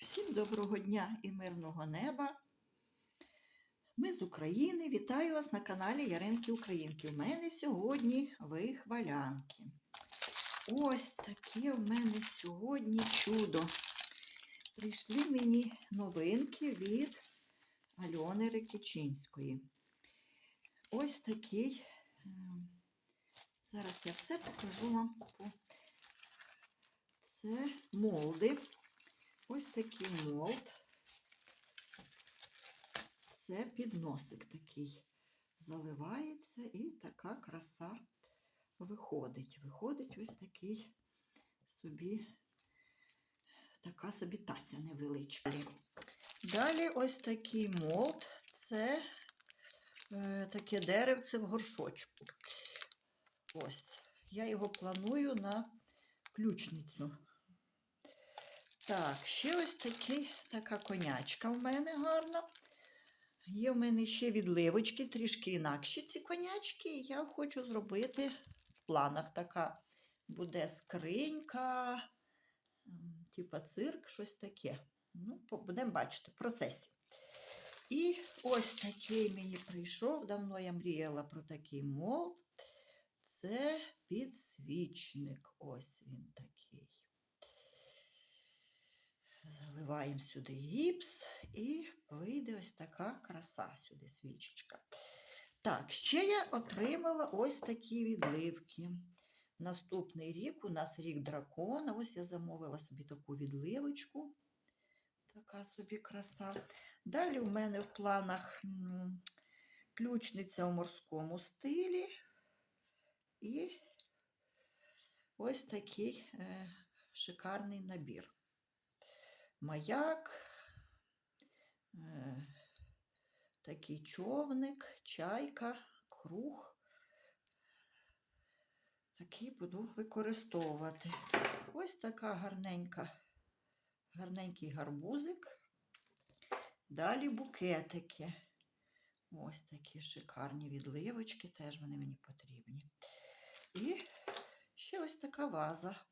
Всім доброго дня і мирного неба. Ми з України. Вітаю вас на каналі Яринки Українки. У мене сьогодні вихвалянки. Ось таке в мене сьогодні чудо. Прийшли мені новинки від Альони Рикічинської. Ось такий. ем, Зараз я все покажу вам. Це молди. Ось такий молд. Це підносик такий. Заливається і така краса виходить. Виходить ось такий собі, така собі таця невеличка. Далі ось такий молд. Це е, таке деревце в горшочку. Ось. Я його планую на ключницю. Так, ще ось такий, така конячка в мене гарна. Є в мене ще відливочки, трішки інакші ці конячки. Я хочу зробити в планах така буде скринька, типа цирк, щось таке. Ну, будемо бачити в процесі. І ось такий мені прийшов. Давно я мріяла про такий молд. Це підсвічник. Ось він такий. Заливаємо сюди гіпс і вийде ось така краса сюди свічечка. Так, ще я отримала ось такі відливки. Наступний рік у нас рік дракона. Ось я замовила собі таку відливочку. Така собі краса. Далі у мене в планах ключниця у морському стилі. І ось такий е, шикарний набір маяк, е, такий човник, чайка, круг. Такий буду використовувати. Ось така гарненька, гарненький гарбузик. Далі букетики. Ось такі шикарні відливочки, теж вони мені потрібні. І ще ось така ваза.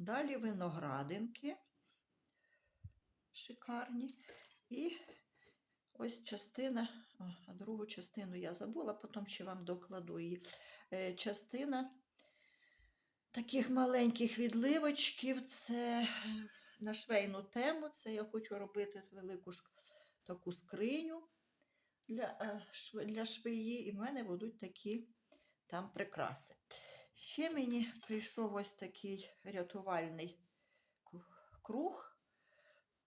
Далі виноградинки шикарні. І ось частина, а, другу частину я забула, потім ще вам докладу її. Е, Частина таких маленьких відливочків це е, на швейну тему. Це я хочу робити велику таку скриню для, е, для швеї, і в мене будуть такі там прикраси. Ще мені прийшов ось такий рятувальний круг.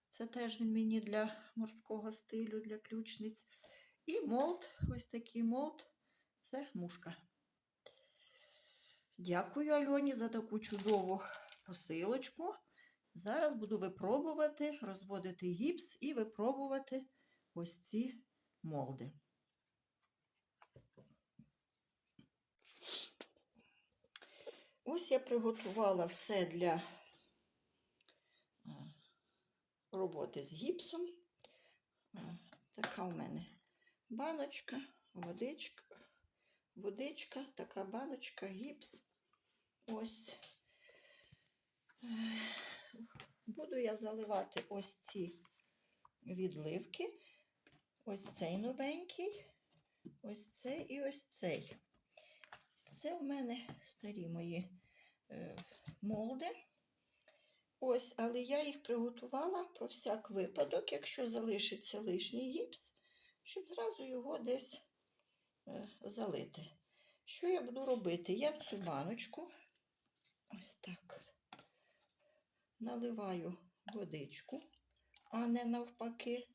Це теж він мені для морського стилю, для ключниць. І молд, ось такий молд, це мушка. Дякую Альоні за таку чудову посилочку. Зараз буду випробувати, розводити гіпс і випробувати ось ці молди. Ось я приготувала все для е, роботи з гіпсом. Е, Така у мене баночка, водичка, водичка, така баночка, гіпс. Ось. Е, Буду я заливати ось ці відливки. Ось цей новенький, ось цей і ось цей. Це у мене старі мої е, молди. Ось, але я їх приготувала про всяк випадок, якщо залишиться лишній гіпс, щоб зразу його десь е, залити. Що я буду робити? Я в цю баночку ось так наливаю водичку, а не навпаки.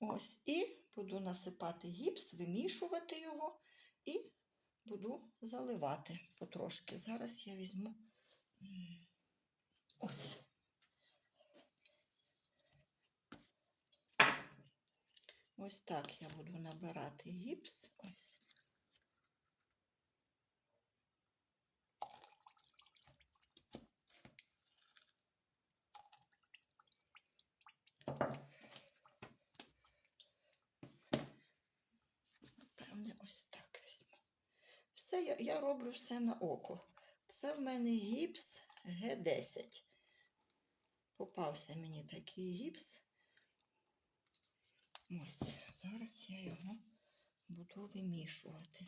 Ось, і буду насипати гіпс, вимішувати його і буду заливати потрошки. Зараз я візьму ось. Ось так я буду набирати гіпс. Ось. Напевне, ось так візьму. Все я, я роблю все на око. Це в мене гіпс Г10. Попався мені такий гіпс. Ось, зараз я його буду вимішувати.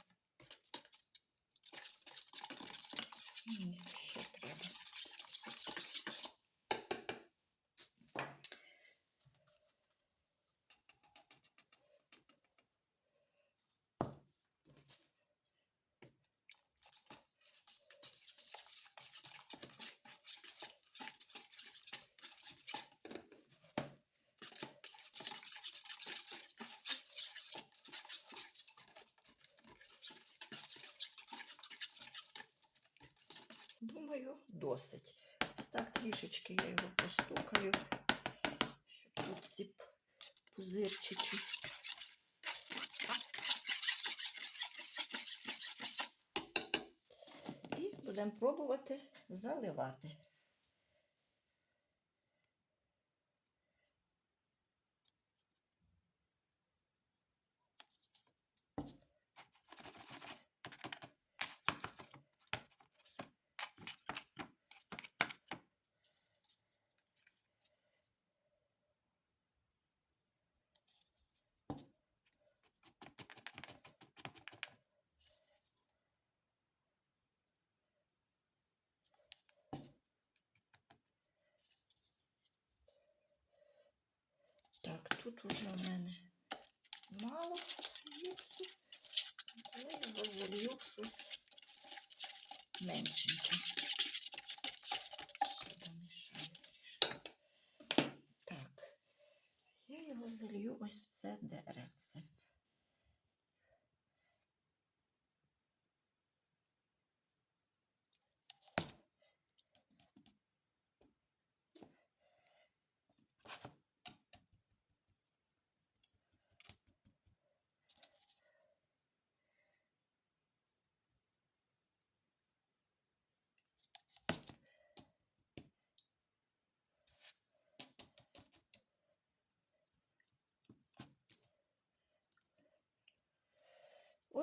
Думаю, досить. Ось так трішечки я його постукаю, щоб тут ці пузирчики. І будемо пробувати заливати. Так, тут уже в мене мало гіпсу, але його залью щось меншеньке. Ще домішаю трішки. Так, я його залью ось в це деревце.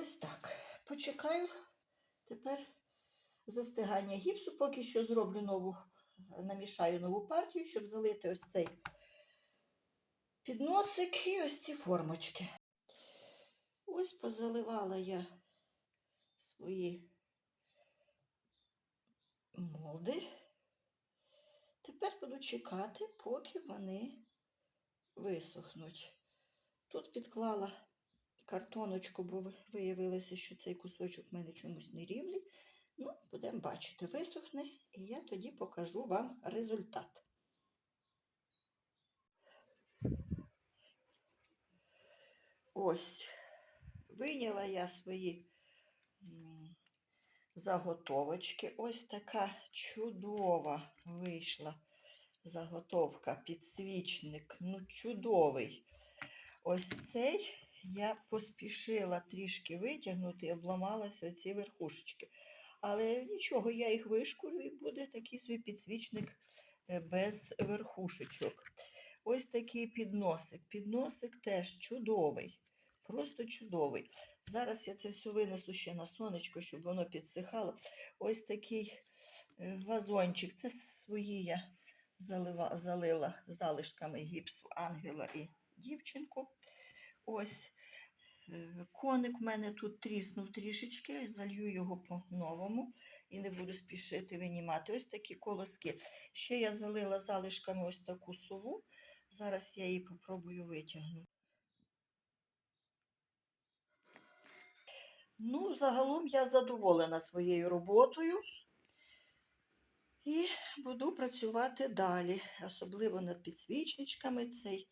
Ось так. Почекаю тепер застигання гіпсу. Поки що зроблю нову, намішаю нову партію, щоб залити ось цей підносик і ось ці формочки. Ось позаливала я свої молди. Тепер буду чекати, поки вони висохнуть. Тут підклала картоночку, бо виявилося, що цей кусочок в мене чомусь не рівний. Ну, будемо бачити, висохне, і я тоді покажу вам результат. Ось, вийняла я свої заготовочки. Ось така чудова вийшла заготовка, підсвічник. Ну, чудовий. Ось цей я поспішила трішки витягнути і обламалася оці верхушечки. Але нічого, я їх вишкурю і буде такий свій підсвічник е, без верхушечок. Ось такий підносик. Підносик теж чудовий, просто чудовий. Зараз я це все винесу ще на сонечко, щоб воно підсихало. Ось такий е, вазончик. Це свої я залила залишками гіпсу ангела і дівчинку. Ось е, коник в мене тут тріснув трішечки, залью його по-новому і не буду спішити винімати. Ось такі колоски. Ще я залила залишками ось таку солу. Зараз я її попробую витягнути. Ну, загалом я задоволена своєю роботою і буду працювати далі, особливо над підсвічничками. Цей.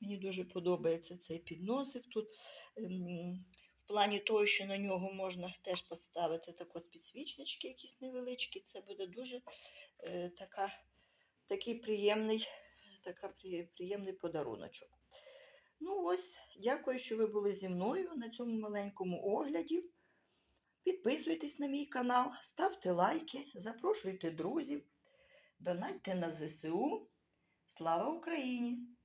Мені дуже подобається цей підносик тут. ем, В плані того, що на нього можна теж поставити так от підсвічнички якісь невеличкі. Це буде дуже е, така, такий приємний, така, приємний подаруночок. Ну ось, дякую, що ви були зі мною на цьому маленькому огляді. Підписуйтесь на мій канал, ставте лайки, запрошуйте друзів, донатьте на ЗСУ. Слава Україні!